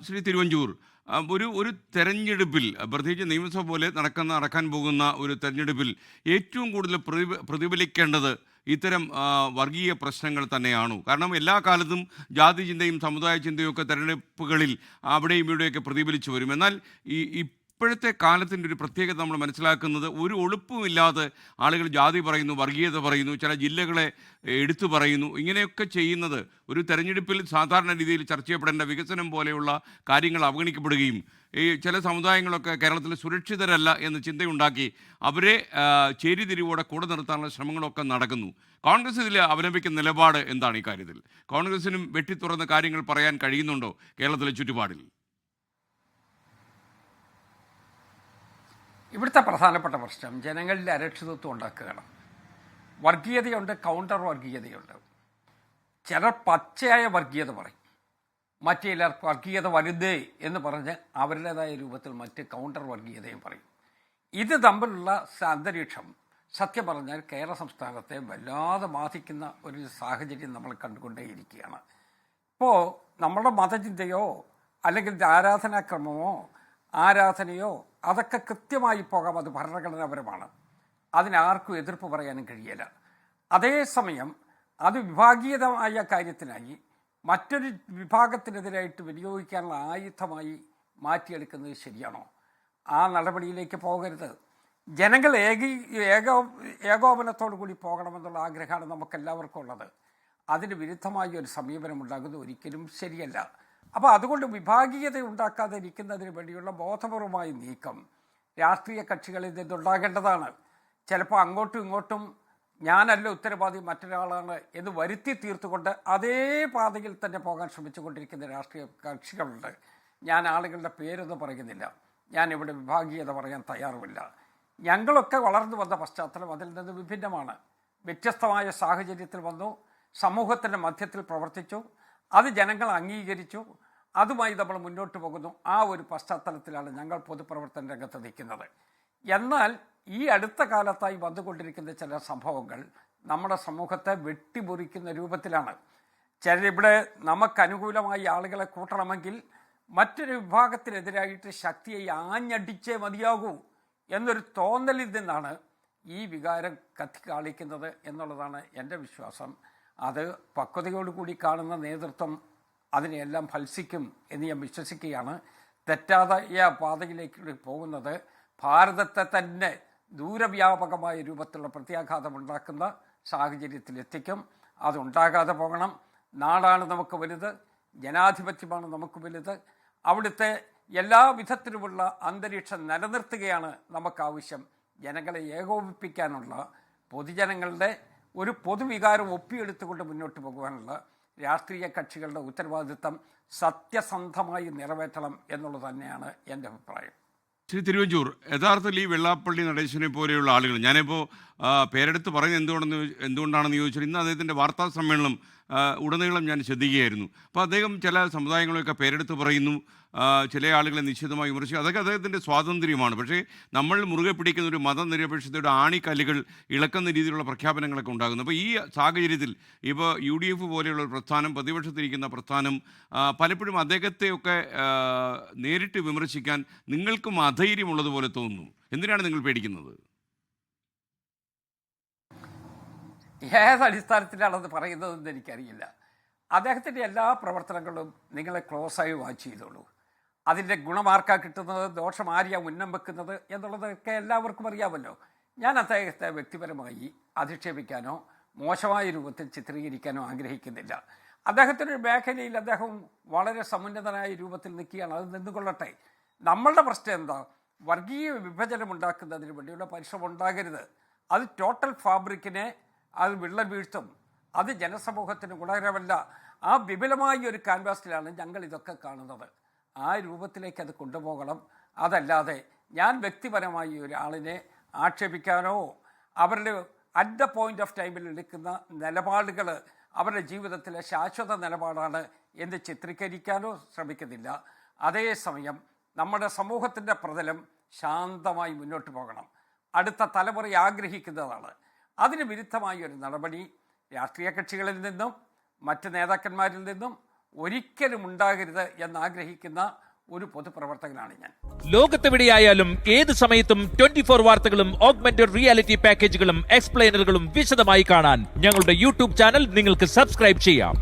ശ്രീ തിരുവഞ്ചൂർ ഒരു ഒരു തെരഞ്ഞെടുപ്പിൽ പ്രത്യേകിച്ച് നിയമസഭ പോലെ നടക്കുന്ന നടക്കാൻ പോകുന്ന ഒരു തെരഞ്ഞെടുപ്പിൽ ഏറ്റവും കൂടുതൽ പ്രതിഫ- പ്രതിഫലിക്കേണ്ടത് ഇത്തരം വർഗീയ പ്രശ്നങ്ങൾ തന്നെയാണോ. കാരണം എല്ലാ കാലത്തും ജാതി ചിന്തയും സമുദായ ചിന്തയും ഒക്കെ തെരഞ്ഞെടുപ്പുകളിൽ അവിടെയും ഇവിടെയൊക്കെ പ്രതിഫലിച്ചു വരും. എന്നാൽ ഈ ഇപ്പോഴത്തെ കാലത്തിന്റെ ഒരു പ്രത്യേകത നമ്മൾ മനസ്സിലാക്കുന്നത് ഒരു ഒളുപ്പുമില്ലാതെ ആളുകൾ ജാതി പറയുന്നു വർഗീയത പറയുന്നു ചില ജില്ലകളെ എടുത്തു പറയുന്നു ഇങ്ങനെയൊക്കെ ചെയ്യുന്നത് ഒരു തെരഞ്ഞെടുപ്പിൽ സാധാരണ രീതിയിൽ ചർച്ച ചെയ്യപ്പെടേണ്ട വികസനം പോലെയുള്ള കാര്യങ്ങൾ അവഗണിക്കപ്പെടുകയും ഈ ചില സമുദായങ്ങളൊക്കെ കേരളത്തിൽ സുരക്ഷിതരല്ല എന്ന് ചിന്തയുണ്ടാക്കി അവരെ ചേരിതിരിവോടെ കൂടെ നിർത്താനുള്ള ശ്രമങ്ങളൊക്കെ നടക്കുന്നു. കോൺഗ്രസ് ഇതിൽ അവലംബിക്കുന്ന നിലപാട് എന്താണ് ഈ കാര്യത്തിൽ? കോൺഗ്രസിനും വെട്ടിത്തുറന്ന കാര്യങ്ങൾ പറയാൻ കഴിയുന്നുണ്ടോ കേരളത്തിലെ ചുറ്റുപാടിൽ? ഇവിടുത്തെ പ്രധാനപ്പെട്ട പ്രശ്നം ജനങ്ങളിൽ അരക്ഷിതത്വം ഉണ്ടാക്കുകയാണ്. വർഗീയതയുണ്ട് കൗണ്ടർ വർഗീയതയുണ്ട്. ചിലർ പച്ചയായ വർഗീയത പറയും. മറ്റു ചിലർ വർഗീയത വരുതേ എന്ന് പറഞ്ഞ് അവരുടേതായ രൂപത്തിൽ മറ്റ് കൗണ്ടർ വർഗീയതയും പറയും. ഇത് തമ്മിലുള്ള അന്തരീക്ഷം സത്യം പറഞ്ഞാൽ കേരള സംസ്ഥാനത്തെ വല്ലാതെ ബാധിക്കുന്ന ഒരു സാഹചര്യം നമ്മൾ കണ്ടുകൊണ്ടേയിരിക്കുകയാണ്. ഇപ്പോൾ നമ്മുടെ മതചിന്തയോ അല്ലെങ്കിൽ ആരാധനാക്രമമോ ആരാധനയോ അതൊക്കെ കൃത്യമായി പോകാം. അത് ഭരണഘടനാപരമാണ്. അതിനാർക്കും എതിർപ്പ് പറയാനും കഴിയില്ല. അതേസമയം അത് വിഭാഗീയതമായ കാര്യത്തിനായി മറ്റൊരു വിഭാഗത്തിനെതിരായിട്ട് വിനിയോഗിക്കാനുള്ള ആയുധമായി മാറ്റിയെടുക്കുന്നത് ശരിയാണോ? ആ നടപടിയിലേക്ക് പോകരുത്. ജനങ്ങൾ ഏകീ ഏകോ ഏകോപനത്തോടു കൂടി പോകണമെന്നുള്ള ആഗ്രഹമാണ് നമുക്കെല്ലാവർക്കും ഉള്ളത്. അതിന് വിരുദ്ധമായ ഒരു സമീപനം ഉണ്ടാകുന്നത് ഒരിക്കലും ശരിയല്ല. അപ്പോൾ അതുകൊണ്ട് വിഭാഗീയത ഉണ്ടാക്കാതിരിക്കുന്നതിന് വേണ്ടിയുള്ള ബോധപൂർവമായ നീക്കം രാഷ്ട്രീയ കക്ഷികളിൽ നിന്നുണ്ടാകേണ്ടതാണ്. ചിലപ്പോൾ അങ്ങോട്ടും ഇങ്ങോട്ടും ഞാനല്ല ഉത്തരവാദി മറ്റൊരാളാണ് എന്ന് വരുത്തി തീർത്തുകൊണ്ട് അതേ പാതയിൽ തന്നെ പോകാൻ ശ്രമിച്ചു കൊണ്ടിരിക്കുന്ന രാഷ്ട്രീയ കക്ഷികളുണ്ട്. ഞാൻ ആളുകളുടെ പേരൊന്നും പറയുന്നില്ല. ഞാൻ ഇവിടെ വിഭാഗീയത പറയാൻ തയ്യാറുമില്ല. ഞങ്ങളൊക്കെ വളർന്നു വന്ന പശ്ചാത്തലം അതിൽ നിന്ന് വിഭിന്നമാണ്. വ്യത്യസ്തമായ സാഹചര്യത്തിൽ വന്നു സമൂഹത്തിന്റെ മധ്യത്തിൽ പ്രവർത്തിച്ചു അത് ജനങ്ങൾ അംഗീകരിച്ചു അതുമായി നമ്മൾ മുന്നോട്ട് പോകുന്നു. ആ ഒരു പശ്ചാത്തലത്തിലാണ് ഞങ്ങൾ പൊതുപ്രവർത്തന രംഗത്ത് നിൽക്കുന്നത്. എന്നാൽ ഈ അടുത്ത കാലത്തായി വന്നുകൊണ്ടിരിക്കുന്ന ചില സംഭവങ്ങൾ നമ്മുടെ സമൂഹത്തെ വെട്ടിമുറിക്കുന്ന രൂപത്തിലാണ്. ചിലരിവിടെ നമുക്ക് അനുകൂലമായി ആളുകളെ കൂട്ടണമെങ്കിൽ മറ്റൊരു വിഭാഗത്തിനെതിരായിട്ട് ശക്തിയെ ആഞ്ഞടിച്ചേ മതിയാകൂ എന്നൊരു തോന്നലിൽ നിന്നാണ് ഈ വികാരം കത്തിക്കാളിക്കുന്നത് എന്നുള്ളതാണ് എന്റെ വിശ്വാസം. അത് പക്വതയോടുകൂടി കാണുന്ന നേതൃത്വം അതിനെയെല്ലാം ഫൽസിക്കും എന്ന് ഞാൻ വിശ്വസിക്കുകയാണ്. തെറ്റാതായ പാതയിലേക്ക് പോകുന്നത് ഭാരതത്തെ തന്നെ ദൂരവ്യാപകമായ രൂപത്തിലുള്ള പ്രത്യാഘാതം ഉണ്ടാക്കുന്ന സാഹചര്യത്തിലെത്തിക്കും അതുണ്ടാകാതെ പോകണം. നാടാണ് നമുക്ക് വലുത്. ജനാധിപത്യമാണ് നമുക്ക് വലുത്. അവിടുത്തെ എല്ലാ വിധത്തിലുമുള്ള അന്തരീക്ഷം നിലനിർത്തുകയാണ് നമുക്കാവശ്യം. ജനങ്ങളെ ഏകോപിപ്പിക്കാനുള്ള പൊതുജനങ്ങളുടെ ഒരു പൊതുവികാരം ഒപ്പിയെടുത്തുകൊണ്ട് മുന്നോട്ട് പോകുവാനുള്ള രാഷ്ട്രീയ കക്ഷികളുടെ ഉത്തരവാദിത്തം സത്യസന്ധമായി നിറവേറ്റണം എന്നുള്ളത് തന്നെയാണ് എന്റെ അഭിപ്രായം. ശ്രീ തിരുവഞ്ചൂർ യഥാർത്ഥത്തിൽ ഈ വെള്ളാപ്പള്ളി നടേശനെ പോലെയുള്ള ആളുകൾ ഞാനിപ്പോൾ പേരെടുത്ത് പറയുന്നത് എന്തുകൊണ്ടെന്ന് എന്തുകൊണ്ടാണെന്ന് ചോദിച്ചാൽ ഇന്ന് അദ്ദേഹത്തിന്റെ വാർത്താ സമ്മേളനം ഉടനീളം ഞാൻ ശ്രദ്ധിക്കുകയായിരുന്നു. അപ്പോൾ അദ്ദേഹം ചില സമുദായങ്ങളെയൊക്കെ പേരെടുത്ത് പറയുന്നു. ചില ആളുകളെ നിശ്ചിതമായി വിമർശിക്കും അതൊക്കെ അദ്ദേഹത്തിന്റെ സ്വാതന്ത്ര്യമാണ്. പക്ഷേ നമ്മൾ മുറുകെ പിടിക്കുന്ന ഒരു മതനിരപേക്ഷതയുടെ ആണിക്കല്ലുകൾ ഇളക്കുന്ന രീതിയിലുള്ള പ്രഖ്യാപനങ്ങളൊക്കെ ഉണ്ടാകുന്നു. അപ്പോൾ ഈ സാഹചര്യത്തിൽ ഇപ്പോൾ യു ഡി എഫ് പോലെയുള്ള ഒരു പ്രസ്ഥാനം പ്രതിപക്ഷത്തിരിക്കുന്ന പ്രസ്ഥാനം പലപ്പോഴും അദ്ദേഹത്തെയൊക്കെ നേരിട്ട് വിമർശിക്കാൻ നിങ്ങൾക്കും അധൈര്യമുള്ളതുപോലെ തോന്നുന്നു. എന്തിനാണ് നിങ്ങൾ പേടിക്കുന്നത്? ഏത് അടിസ്ഥാനത്തിലാണത് പറയുന്നതെന്ന് എനിക്കറിയില്ല. അദ്ദേഹത്തിന്റെ എല്ലാ പ്രവർത്തനങ്ങളും നിങ്ങളെ ക്ലോസായി വാച്ച് ചെയ്തോളൂ. അതിന്റെ ഗുണമാർക്കാ കിട്ടുന്നത് ദോഷം ആര്യ ഉന്നം വെക്കുന്നത് എന്നുള്ളതൊക്കെ എല്ലാവർക്കും അറിയാമല്ലോ. ഞാൻ അദ്ദേഹത്തെ വ്യക്തിപരമായി അധിക്ഷേപിക്കാനോ മോശമായ രൂപത്തിൽ ചിത്രീകരിക്കാനോ ആഗ്രഹിക്കുന്നില്ല. അദ്ദേഹത്തിന്റെ മേഖലയിൽ അദ്ദേഹം വളരെ സമുന്നതനായ രൂപത്തിൽ നിൽക്കുകയാണ്. അത് നിന്നുകൊള്ളട്ടെ. നമ്മളുടെ പ്രശ്നം എന്താ? വർഗീയ വിഭജനം ഉണ്ടാക്കുന്നതിന് വേണ്ടിയുള്ള പരിശ്രമം ഉണ്ടാകരുത്. അത് ടോട്ടൽ ഫാബ്രിക്കിനെ അത് വിള്ളൽ വീഴ്ത്തും. അത് ജനസമൂഹത്തിന് ഗുണകരമല്ല. ആ വിപുലമായ ഒരു ക്യാൻവാസിലാണ് ഞങ്ങൾ ഇതൊക്കെ കാണുന്നത്. ആ രൂപത്തിലേക്ക് അത് കൊണ്ടുപോകണം. അതല്ലാതെ ഞാൻ വ്യക്തിപരമായി ഒരാളിനെ ആക്ഷേപിക്കാനോ അവരുടെ അറ്റ് ദ പോയിന്റ് ഓഫ് ടൈമിൽ എടുക്കുന്ന നിലപാടുകൾ അവരുടെ ജീവിതത്തിലെ ശാശ്വത നിലപാടാണ് എന്ന് ചിത്രീകരിക്കാനോ ശ്രമിക്കുന്നില്ല. അതേസമയം നമ്മുടെ സമൂഹത്തിന്റെ പ്രതലം ശാന്തമായി മുന്നോട്ട് പോകണം. അടുത്ത തലമുറ ആഗ്രഹിക്കുന്നതാണ്. അതിന് വിരുദ്ധമായ ഒരു നടപടി രാഷ്ട്രീയ കക്ഷികളിൽ നിന്നും മറ്റ് നേതാക്കന്മാരിൽ നിന്നും ഒരിക്കലും ഉണ്ടാകരുത് എന്നാഗ്രഹിക്കുന്ന ഒരു പൊതുപ്രവർത്തകനാണ് ഞാൻ. ലോകത്തെവിടെയായാലും ഏത് സമയത്തും ട്വന്റി ഫോർ വാർത്തകളും ഓഗ്മെന്റഡ് റിയാലിറ്റി പാക്കേജുകളും എക്സ്പ്ലെയിനറുകളും വിശദമായി കാണാൻ ഞങ്ങളുടെ യൂട്യൂബ് ചാനൽ നിങ്ങൾക്ക് സബ്സ്ക്രൈബ് ചെയ്യാം.